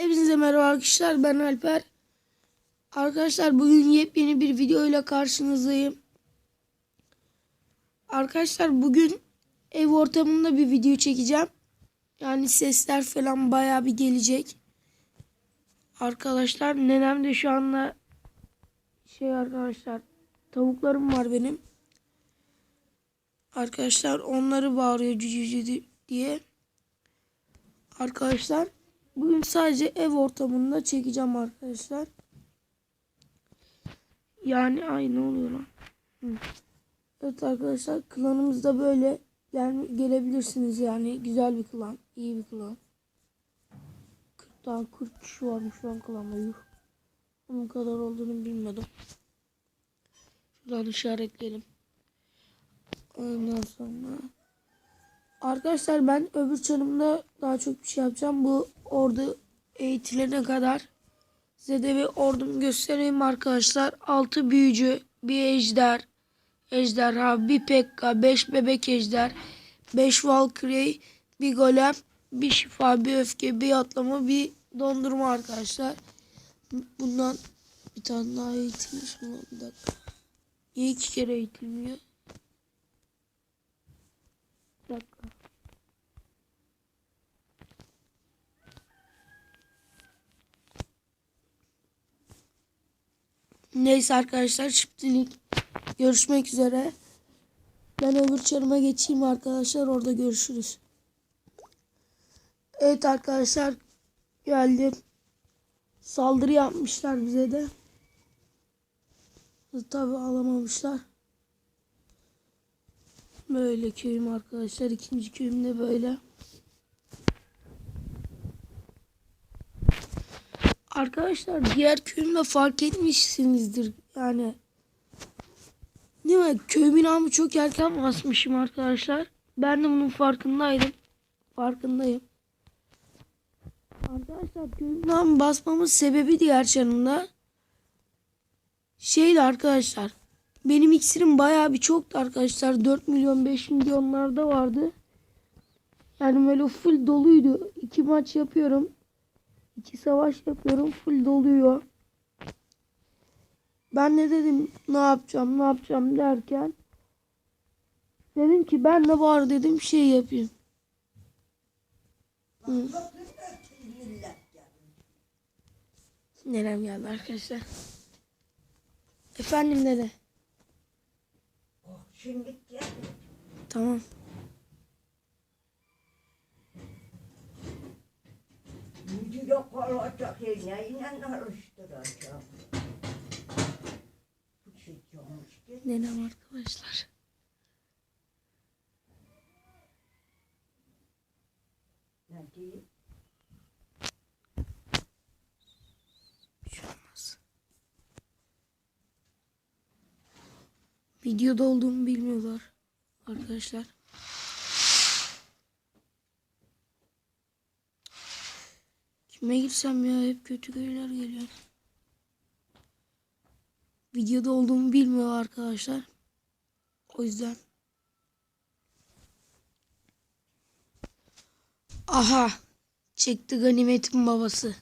Hepinize merhaba arkadaşlar ben Alper. Arkadaşlar bugün yepyeni bir video ile karşınızdayım. Arkadaşlar bugün ev ortamında bir video çekeceğim. Yani sesler falan baya bir gelecek. Arkadaşlar nenem de şu anda şey arkadaşlar tavuklarım var benim. Arkadaşlar onları bağırıyor cücü cücü diye. Arkadaşlar bugün sadece ev ortamında çekeceğim arkadaşlar. Yani ay ne oluyor lan? Hı. Evet arkadaşlar klanımızda böyle gel gelebilirsiniz yani güzel bir klan, iyi bir klan. 40 tane 40 kişi varmış lan klanda yuh. Kadar olduğunu bilmiyordum. Şuradan işaretleyelim. Ondan sonra Arkadaşlar ben öbür çanımda daha çok bir şey yapacağım. Bu ordu eğitilene kadar size de bir ordumu göstereyim arkadaşlar. 6 büyücü, bir ejder, ejderha, bir pekka, 5 bebek ejder, 5 valkyrie, bir golem, bir şifa, bir öfke, bir atlama, bir dondurma arkadaşlar. Bundan bir tane daha eğitilmiş mi? Bir dakika. Niye iki kere eğitilmiyor? Bir dakika. Neyse arkadaşlar şimdilik görüşmek üzere. Ben öbür çarıma geçeyim arkadaşlar orada görüşürüz. Evet arkadaşlar geldim. Saldırı yapmışlar bize de. Tabi alamamışlar. Böyle köyüm arkadaşlar. ikinci köyüm de böyle. Arkadaşlar diğer köyümde fark etmişsinizdir. Yani değil mi? Köy binamı çok erken basmışım arkadaşlar. Ben de bunun farkındaydım. Farkındayım. Arkadaşlar köy binamı basmamın sebebi diğer çanımda. Şeydi arkadaşlar. Benim iksirim bayağı bir çoktu arkadaşlar. 4 milyon 5 milyonlarda vardı. Yani böyle full doluydu. İki maç yapıyorum. İki savaş yapıyorum. Full doluyor. Ben de dedim ne yapacağım ne yapacağım derken dedim ki ben de var dedim şey yapayım. Hı. Nerem geldi arkadaşlar. Efendim dede. Şimdi gel. Tamam. Gücü yok olacak neyle alıştıracağım. Bu şey olmuş ki. Nenem arkadaşlar. Ne diyeyim? Şey. Videoda olduğumu bilmiyorlar arkadaşlar. Kime gitsem ya hep kötü köyler geliyor. Videoda olduğumu bilmiyor arkadaşlar. O yüzden. Aha. Çekti ganimetin babası.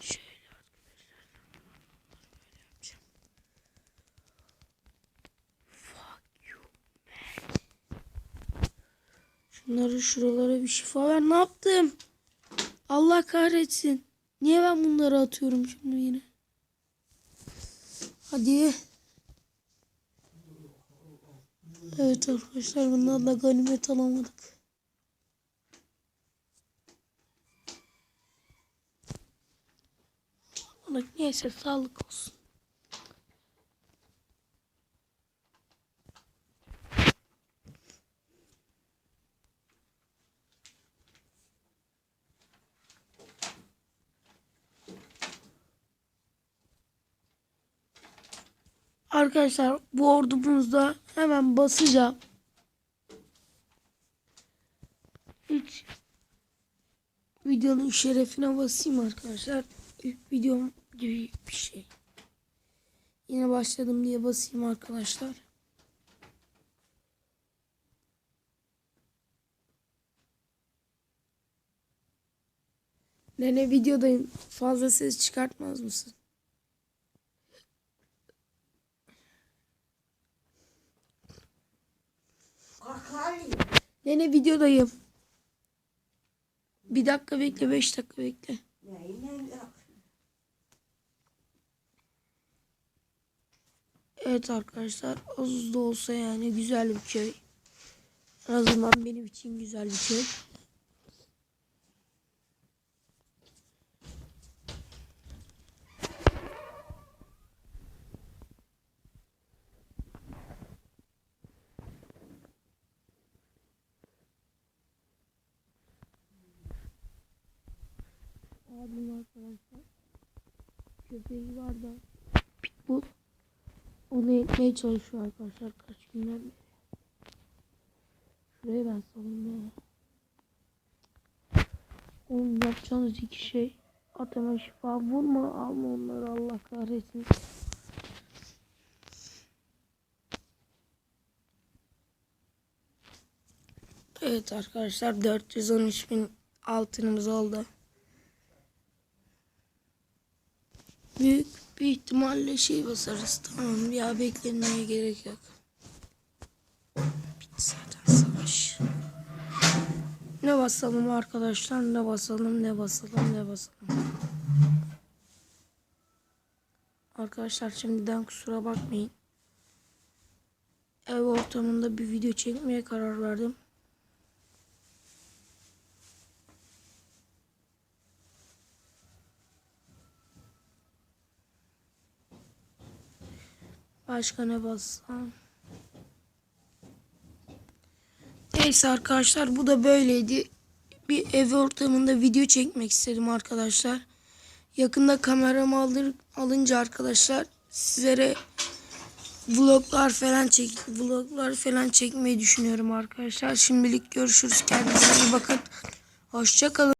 Şöyle arkadaşlar. Böyle yapacağım. Fuck you man. Şunları şuralara bir şifa ver. Ne yaptım? Allah kahretsin. Niye ben bunları atıyorum şimdi yine? Hadi. Evet arkadaşlar bundan da ganimet alamadık. Ama neyse sağlık olsun. Arkadaşlar bu ordumuzda hemen basacağım. Hiç videonun şerefine basayım arkadaşlar. İlk videom gibi bir şey. Yine başladım diye basayım arkadaşlar. Nene videodayım. Fazla ses çıkartmaz mısın? Nene videodayım. Bir dakika bekle, beş dakika bekle. Evet arkadaşlar az da olsa yani güzel bir köy. En azından benim için güzel bir köy. Arkadaşlar köpeği var da pitbull onu etmeye çalışıyor arkadaşlar kaç günden beri. Şuraya ben salayım ya. Oğlum yapacağınız iki şey. At hemen şifa vurma alma onları Allah kahretsin. Evet arkadaşlar 413 bin altınımız oldu. Büyük bir ihtimalle şey basarız. Tamam ya beklemeye gerek yok. Bitti zaten savaş. Ne basalım arkadaşlar ne basalım ne basalım ne basalım. Arkadaşlar şimdiden kusura bakmayın. Ev ortamında bir video çekmeye karar verdim. Başka ne bassam? Neyse arkadaşlar bu da böyleydi. Bir ev ortamında video çekmek istedim arkadaşlar. Yakında kameramı alır, alınca arkadaşlar sizlere vloglar falan çek vloglar falan çekmeyi düşünüyorum arkadaşlar. Şimdilik görüşürüz. Kendinize iyi bakın. Hoşça kalın.